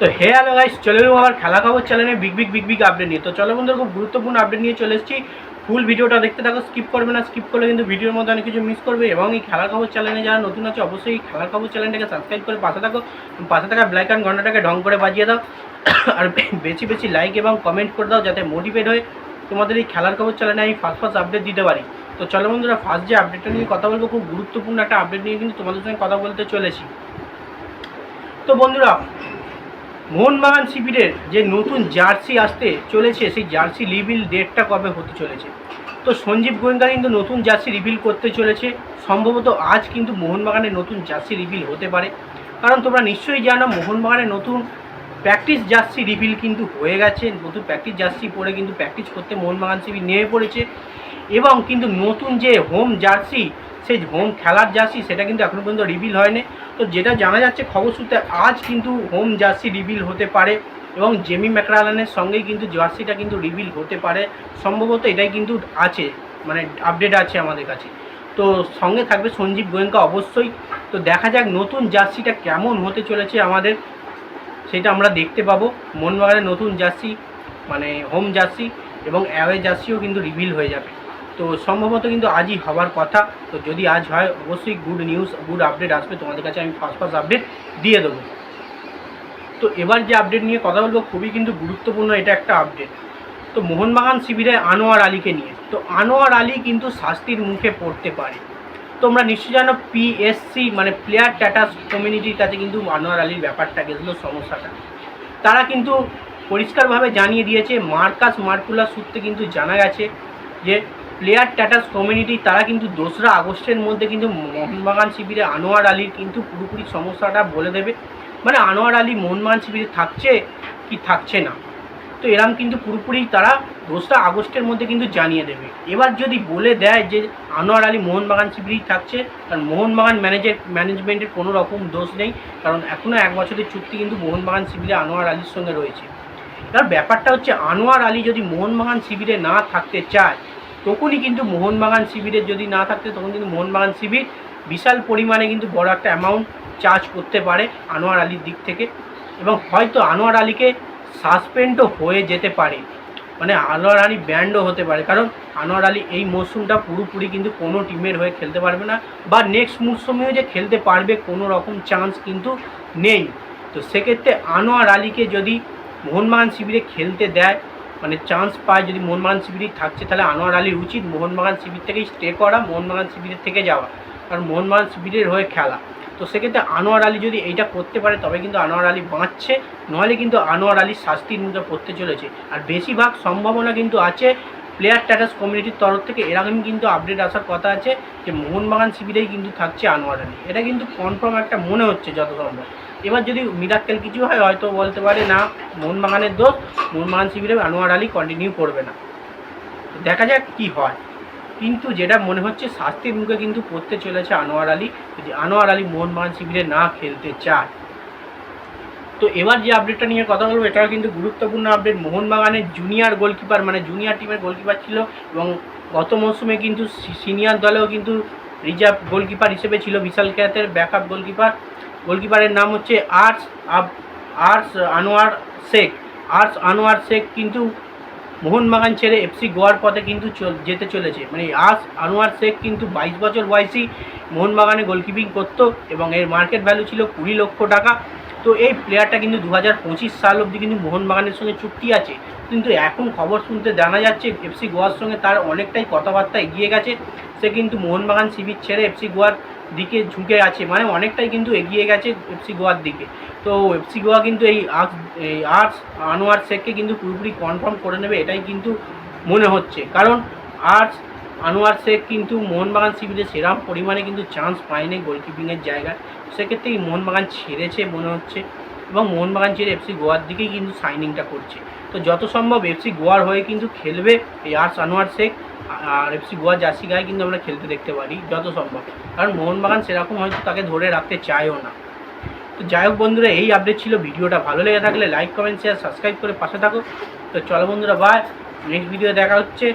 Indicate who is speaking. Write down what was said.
Speaker 1: তো হে hello guys, চলে এলাম আমার খেলা খবর চ্যানেলে big big big big update নিয়ে। তো চলো বন্ধুরা, খুব গুরুত্বপূর্ণ আপডেট নিয়ে চলে এসেছি। ফুল ভিডিওটা দেখতে থাকো স্কিপ করবে না স্কিপ করলে কিন্তু ভিডিওর মধ্যে অনেক কিছু মিস করবে। এবং এই খেলার খবর চ্যানেলে যারা নতুন আছে, অবশ্যই এই খেলার খবর চ্যানেলটাকে সাবস্ক্রাইব করে পাশে থাকো। পাশে থাকা ব্ল্যাক অ্যান্ড ঘন্টাটাকে ঢং করে বাজিয়ে দাও। আর বেশি বেশি লাইক এবং কমেন্ট করে দাও, যাতে মোটিভেট হয়ে তোমাদের এই খেলার খবর চ্যানেলে আমি ফার্স্ট ফার্স্ট আপডেট দিতে পারি। তো চলো বন্ধুরা ফার্স্ট যে আপডেটটা নিয়ে কথা বলব, খুব গুরুত্বপূর্ণ একটা আপডেট নিয়ে কিন্তু তোমাদের সঙ্গে কথা বলতে চলেছি। তো বন্ধুরা মোহনবাগান শিবিরের যে নতুন জার্সি আসতে চলেছে, সেই জার্সি রিভিল ডেটটা কবে হতে চলেছে? তো সঞ্জীব গোয়েঙ্কা কিন্তু নতুন জার্সি রিভিল করতে চলেছে। সম্ভবত আজ কিন্তু মোহনবাগানের নতুন জার্সি রিভিল হতে পারে। কারণ তোমরা নিশ্চয়ই জানো, মোহনবাগানের নতুন প্র্যাকটিস জার্সি রিভিল কিন্তু হয়ে গেছে। নতুন প্র্যাকটিস জার্সি পরে কিন্তু প্র্যাকটিস করতে মোহনবাগান শিবির নেমে পড়েছে। এবং কিন্তু নতুন যে হোম জার্সি সেই হোম খেলার জার্সি, সেটা কিন্তু এখনও পর্যন্ত রিভিল হয়নি। তো যেটা জানা যাচ্ছে খবর সূত্রে আজ কিন্তু হোম জার্সি রিভিল হতে পারে এবং জেমি ম্যাকরালানের সঙ্গেই কিন্তু জার্সিটা কিন্তু রিভিল হতে পারে। সম্ভবত এটাই কিন্তু আছে মানে আপডেট আছে আমাদের কাছে। তো সঙ্গে থাকবে সঞ্জীব গোয়েঙ্কা অবশ্যই। তো দেখা যাক নতুন জার্সিটা কেমন হতে চলেছে আমাদের, সেটা আমরা দেখতে পাবো। মোহনবাগানের নতুন জার্সি মানে হোম জার্সি এবং অ্যাওয়ে জার্সিও কিন্তু রিভিল হয়ে যাবে। তো সম্ভবত কিন্তু আজই হওয়ার কথা। তো যদি আজ হয়, অবশ্যই গুড নিউজ গুড আপডেট আসবে। তোমাদের কাছে আমি ফার্স্ট ফার্স্ট আপডেট দিয়ে দেবো। তো এবার যে আপডেট নিয়ে কথা বলব, খুবই কিন্তু গুরুত্বপূর্ণ এটা একটা আপডেট তো মোহনবাগান শিবিরে আনোয়ার আলীকে নিয়ে। তো আনোয়ার আলী কিন্তু শাস্তির মুখে পড়তে পারে। তোমরা নিশ্চয়ই জানো পিএসসি মানে প্লেয়ার স্ট্যাটাস কমিউনিটির কাছে কিন্তু আনোয়ার আলীর ব্যাপারটা গেছিল, সমস্যাটা। তারা কিন্তু পরিষ্কারভাবে জানিয়ে দিয়েছে, মার্কাস মার্কুলার সূত্রে কিন্তু জানা গেছে যে প্লেয়ার স্ট্যাটাস কমিউনিটি তারা কিন্তু দোসরা আগস্টের মধ্যে কিন্তু মোহনবাগান শিবিরে আনোয়ার আলীর কিন্তু পুরোপুরি সমস্যাটা বলে দেবে। মানে আনোয়ার আলী মোহনবাগান শিবিরে থাকছে কি থাকছে না? তো এরম কিন্তু পুরোপুরি তারা দোসরা আগস্টের মধ্যে কিন্তু জানিয়ে দেবে। এবার যদি বলে দেয় যে আনোয়ার আলী মোহনবাগান শিবিরেই থাকছে, কারণ মোহনবাগান ম্যানেজের ম্যানেজমেন্টের কোনো রকম দোষ নেই, কারণ এখনও এক বছরের চুক্তি কিন্তু মোহনবাগান শিবিরে আনোয়ার আলীর সঙ্গে রয়েছে। এবার ব্যাপারটা হচ্ছে, আনোয়ার আলী যদি মোহনবাগান শিবিরে না থাকতে চায় তখনই কিন্তু মোহনবাগান শিবিরে যদি না থাকতে, তখন কিন্তু মোহনবাগান শিবির বিশাল পরিমাণে কিন্তু বড় একটা অ্যামাউন্ট চার্জ করতে পারে আনোয়ার আলীর দিক থেকে। এবং হয়তো আনোয়ার আলীকে সাসপেন্ডও হয়ে যেতে পারে। মানে আনোয়ার আলী ব্যান্ডও হতে পারে। কারণ আনোয়ার আলী এই মরশুমটা পুরোপুরি কিন্তু কোনো টিমের হয়ে খেলতে পারবে না। বা নেক্সট মরশুমেও যে খেলতে পারবে কোনো রকম চান্স কিন্তু নেই। তো সেক্ষেত্রে আনোয়ার আলীকে যদি মোহনবাগান শিবিরে খেলতে দেয় মানে চান্স পায় যদি মোহনবাগান শিবিরই থাকছে, তাহলে আনোয়ার আলীর উচিত মোহনবাগান শিবির থেকেই স্টে করা, মোহনবাগান শিবিরের থেকে যাওয়া। কারণ মোহনবাগান শিবিরের হয়ে খেলা। তো সেক্ষেত্রে আনোয়ার আলী যদি এইটা করতে পারে, তবে কিন্তু আনোয়ার আলী বাঁচছে নাহলে কিন্তু আনোয়ার আলী শাস্তির মুখে পড়তে চলেছে। আর বেশিরভাগ সম্ভাবনা কিন্তু আছে প্লেয়ার স্ট্যাটাস কমিউনিটির তরফ থেকে এরকম কিন্তু আপডেট আসার কথা আছে যে মোহনবাগান শিবিরেই কিন্তু থাকছে আনোয়ার আলী। এটা কিন্তু কনফার্ম একটা মনে হচ্ছে যত সম্ভব এবার যদি মিরাক্কেল কিছু হয়, হয়তো বলতে পারে, না, মোহনবাগানের দোষ, মোহনবাগান শিবিরে আনোয়ার আলী কন্টিনিউ করবে না। দেখা যাক কি হয়। কিন্তু যেটা মনে হচ্ছে, শাস্তির মুখে কিন্তু পড়তে চলেছে আনোয়ার আলী। যদি আনোয়ার আলী মোহনবাগান শিবিরে না খেলতে চায় তো এবার যে আপডেটটা নিয়ে কথা বলব, এটাও কিন্তু গুরুত্বপূর্ণ আপডেট মোহনবাগানের জুনিয়র গোলকিপার মানে জুনিয়র টিমের গোলকিপার ছিল এবং গত মৌসুমে কিন্তু সিনিয়র দলেও কিন্তু রিজার্ভ গোলকিপার হিসেবে ছিল বিশাল ক্যাতের ব্যাকআপ গোলকিপার গোলকিপারের নাম হচ্ছে আর্টস আব আর্টস আনোয়ার শেখ। আর্টস আনোয়ার শেখ কিন্তু মোহনবাগান ছেড়ে এফসি গোয়ার পথে কিন্তু যেতে চলেছে। মানে আস আনোয়ার শেখ কিন্তু বাইশ বছর বয়সী মোহনবাগানে গোলকিপিং করতো এবং এর মার্কেট ভ্যালু ছিল কুড়ি লক্ষ টাকা। তো এই প্লেয়ারটা কিন্তু দু হাজার পঁচিশ সাল অবধি কিন্তু মোহনবাগানের সঙ্গে চুক্তি আছে। কিন্তু এখন খবর শুনতে জানা যাচ্ছে, এফসি গোয়ার সঙ্গে তার অনেকটাই কথাবার্তা এগিয়ে গেছে। সে কিন্তু মোহনবাগান শিবির ছেড়ে এফসি গোয়ার দিকে ঝুঁকে আছে মানে অনেকটাই কিন্তু এগিয়ে গেছে এফসি গোয়ার দিকে। তো এফসি গোয়া কিন্তু এই আর্টস এই আর্টস আনোয়ার শেখকে কিন্তু পুরোপুরি কনফার্ম করে নেবে, এটাই কিন্তু মনে হচ্ছে। কারণ আর্টস আনোয়ার শেখ কিন্তু মোহনবাগান শিবিরে সেরাম পরিমাণে কিন্তু চান্স পায়নি গোলকিপিংয়ের জায়গায়। সেক্ষেত্রে এই মোহনবাগান ছেড়েছে মনে হচ্ছে এবং মোহনবাগান ছেড়ে এফসি গোয়ার দিকেই কিন্তু সাইনিংটা করছে। তো যত সম্ভব এফসি গোয়ার হয়ে কিন্তু খেলবে এই আর্টস আনোয়ার শেখ, আর এফসি গোয়া জার্সি গায়ে কিন্তু আমরা খেলতে দেখতে পারি, যত সম্ভব। কারণ মোহনবাগান সেরকম হয়তো তাকে ধরে রাখতে চায়ও না। তো যাই হোক বন্ধুরা, এই আপডেট ছিল ভিডিওটা। ভালো লেগে থাকলে লাইক কমেন্ট শেয়ার সাবস্ক্রাইব করে পাশে থাকো। তো চলো বন্ধুরা বাই নেক্সট ভিডিও দেখা হচ্ছে।